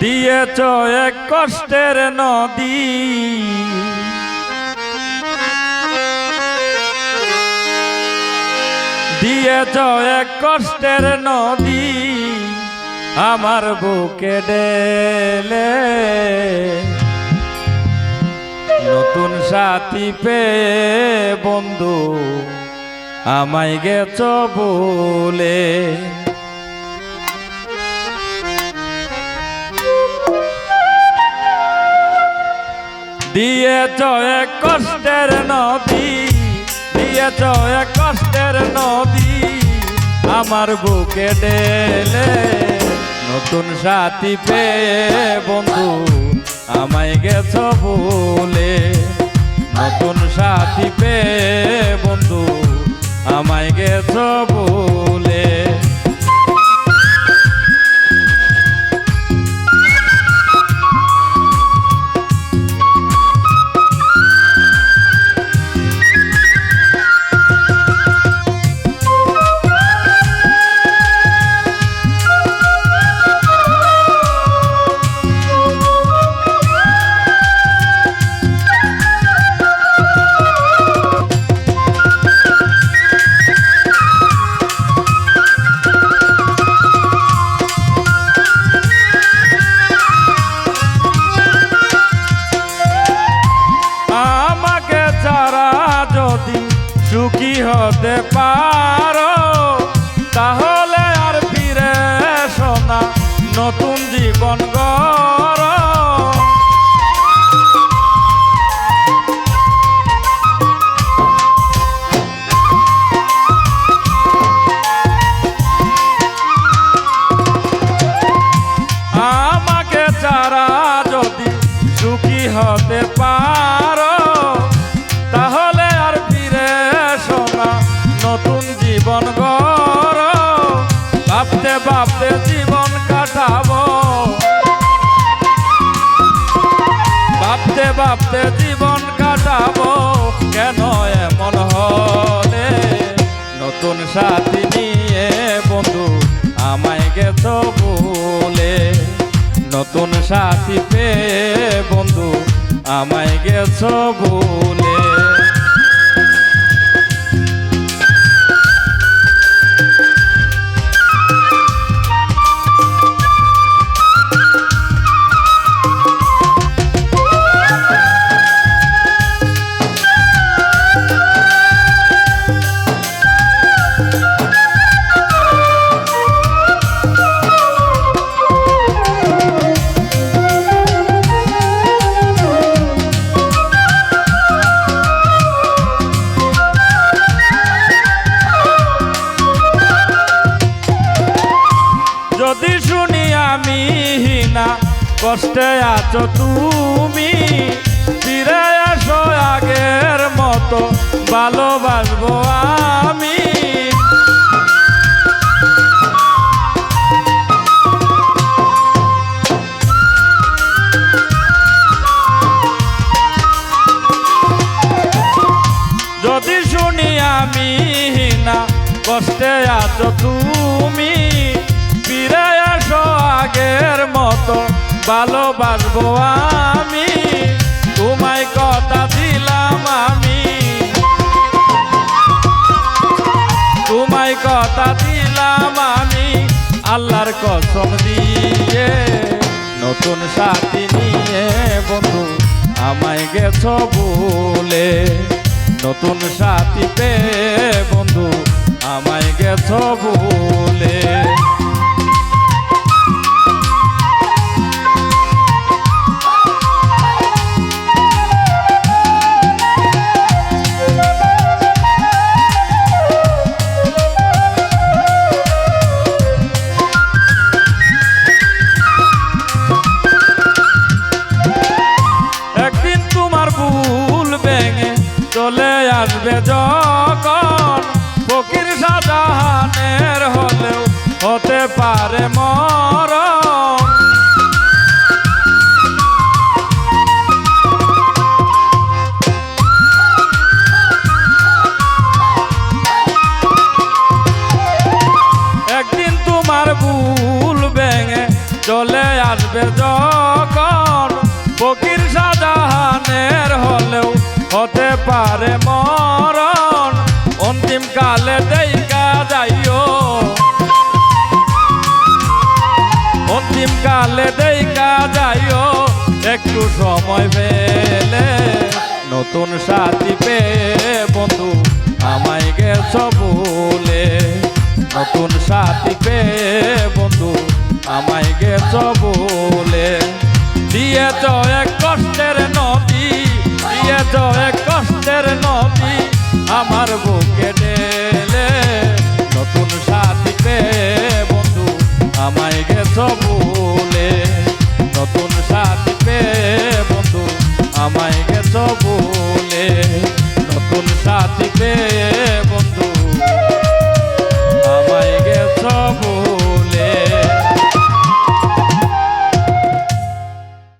দিয়েছ এক কষ্টের নদী। দিয়েছ এক কষ্টের নদী। আমার বুকে ডেলে নতুন সাথী পেয়ে বন্ধু, আমায় গেছ বলে। দিয়েছ এক কষ্টের নদী, দিয়েছ এক কষ্টের নদী, আমার বুকে ডেলে নতুন সাথী পেয়ে বন্ধু, আমায় গেছ বলে নতুন সাথী পেয়ে বন্ধু, আমায় গেছ বলে নতুন জীবন গড়। আমাকে ছাড়া যদি সুখী হতে পারো, তাহলে আর ফিরে শোনা নতুন জীবন গড়। ভাবতে ভাবতে জীবন কাটাবো ভাবতে ভাবতে জীবন কাটাবো, কেন এমন হলে? নতুন সাথী নিয়ে বন্ধু আমায় গেছ বলে। নতুন সাথী পেয়ে বন্ধু আমায় গেছ বলে। যদি শুনি আমি না কষ্টে আছো তুমি। ফিরে আসো আগের মতো, ভালোবাসবো আমি। আমি না কষ্টে আছো তুমি। আগের মতো, ভালোবাসবো আমি। তোমায় কথা দিলাম আমি। তোমায় কথা দিলাম আমি, আল্লাহর কসম দিয়ে। নতুন সাথী নিয়ে বন্ধু, আমায় গেছ বলে। নতুন সাথী পেয়ে বন্ধু, আমায় গেছ বলে। আসবে যখন? ফকির সাজাহানের হলেও হতে পারে মর একদিন তোমার ভুল ভেঙে চলে আসবে যখন? ফকির সাজাহানের হলেও হতে পারে একটু সময় পেলে নতুন সাথী পেয়ে, বন্ধু, আমায় গেছ বলে। নতুন সাথী পেয়ে, বন্ধু, আমায় গেছ বলে। দিয়েছ এক কষ্টের নদী, দিয়েছ এক কষ্টের নদী, আমার বুকে